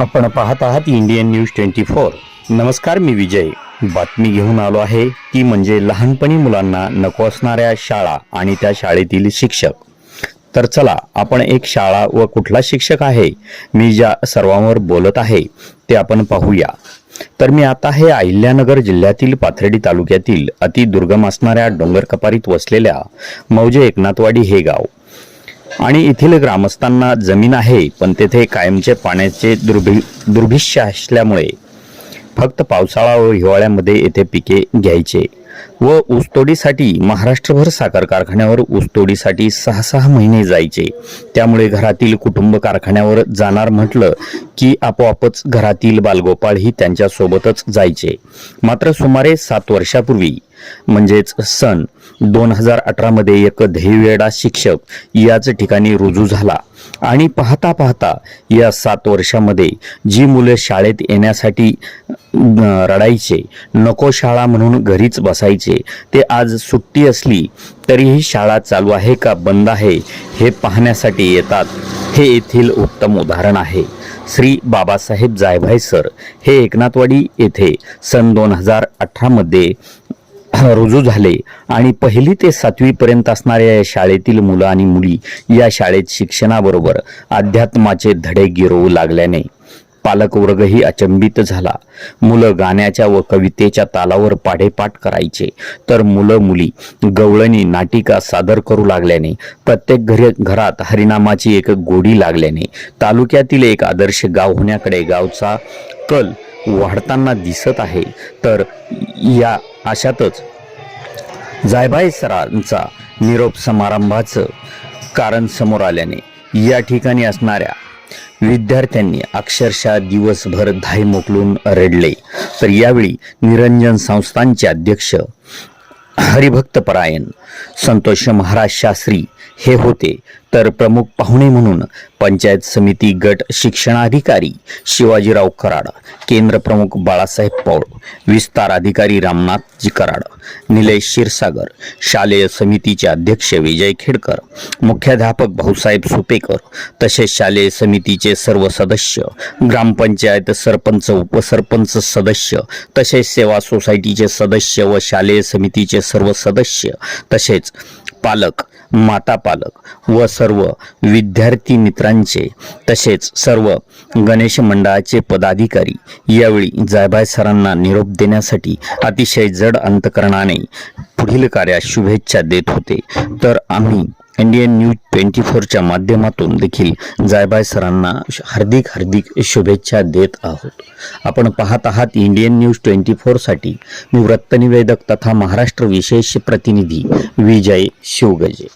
आपण पाहत आहात इंडियन न्यूज ट्वेंटी फोर. नमस्कार मी विजय. बातमी घेऊन आलो आहे ती म्हणजे लहानपणी मुलांना नको असणाऱ्या शाळा आणि त्या शाळेतील शिक्षक. तर चला आपण एक शाळा व कुठला शिक्षक आहे मी ज्या सर्वांवर बोलत आहे ते आपण पाहूया. तर मी आता हे अहिल्यानगर जिल्ह्यातील पाथर्डी तालुक्यातील अति दुर्गम असणाऱ्या डोंगर कपारीत वसलेल्या मौजे एकनाथवाडी हे गाव. आणि येथील ग्रामस्थांना जमीन आहे पण तेथे कायमचे पाण्याचे दुर्भि दुर्भिष्य असल्यामुळे फक्त पावसाळा व हिवाळ्यामध्ये येथे पिके घ्यायचे व ऊसतोडीसाठी महाराष्ट्रभर साखर कारखान्यावर ऊसतोडीसाठी सहा सहा महिने जायचे. त्यामुळे घरातील कुटुंब कारखान्यावर जाणार म्हटलं की आपोआपच घरातील बालगोपाळही त्यांच्यासोबतच जायचे. मात्र सुमारे सात वर्षापूर्वी म्हणजेच सन दोन हजार अठरामध्ये एक ध्येयवेडा शिक्षक याच ठिकाणी रुजू झाला. आणि पाहता पाहता या सात वर्षामध्ये जी मुले शाळेत येण्यासाठी रडायचे नको शाळा म्हणून घरीच बसायचे ते आज सुट्टी असली तरीही शाळा चालू आहे का बंद आहे हे पाहण्यासाठी येतात. हे येथील उत्तम उदाहरण आहे. श्री बाबासाहेब जायभाई सर हे एकनाथवाडी येथे सन दोन हजार अठरामध्ये रुजू झाले. आणि पहिली ते सातवीपर्यंत असणाऱ्या या शाळेतील मुलं आणि मुली या शाळेत शिक्षणाबरोबर अध्यात्माचे धडे गिरवू लागल्याने पालकवर्गही अचंबित झाला. मुलं गाण्याच्या व कवितेच्या तालावर पाढेपाठ करायचे. तर मुलं मुली गवळणी नाटिका सादर करू लागल्याने प्रत्येक घरी घरात हरिनामाची एक गोडी लागल्याने तालुक्यातील एक आदर्श गाव होण्याकडे गावचा कल वाढताना दिसत आहे. तर या अशातच जायबाई सरांचा निरोप समारंभाचं कारण समोर आल्याने या ठिकाणी असणाऱ्या विद्यार्थ्यांनी अक्षरशः दिवसभर धाय मोकलून रडले. तर यावेळी निरंजन संस्थांचे अध्यक्ष हरिभक्त परायण संतोष महाराज शास्त्री हे होते तर प्रमुख पाहुणे म्हणून पंचायत समिती गट शिक्षणाधिकारी शिवाजीराव कराड केंद्र प्रमुख बाळासाहेब पौळ विस्तार अधिकारी रामनाथजी कराड निलेश क्षीरसागर शालेय समितीचे अध्यक्ष विजय खेडकर मुख्याध्यापक भाऊसाहेब सुपेकर तसेच शालेय समितीचे सर्व सदस्य ग्रामपंचायत सरपंच उपसरपंच सदस्य तसेच सेवा सोसायटीचे सदस्य व शालेय समितीचे सर्व सदस्य तसेच पालक माता पालक व सर्व विद्यार्थी मित्रांचे तसेच सर्व गणेश मंडळाचे पदाधिकारी यावेळी जायबाय सरांना निरोप देण्यासाठी अतिशय जड अंतकरणाने पुढील कार्यास शुभेच्छा देत होते. तर आम्ही इंडियन न्यूज ट्वेंटी फोरच्या माध्यमातून देखील जायबाय सरांना हार्दिक हार्दिक शुभेच्छा देत आहोत. आपण पाहत आहात इंडियन न्यूज ट्वेंटी फोरसाठी मी वृत्तनिवेदक तथा महाराष्ट्र विशेष प्रतिनिधी विजय शिवगजे.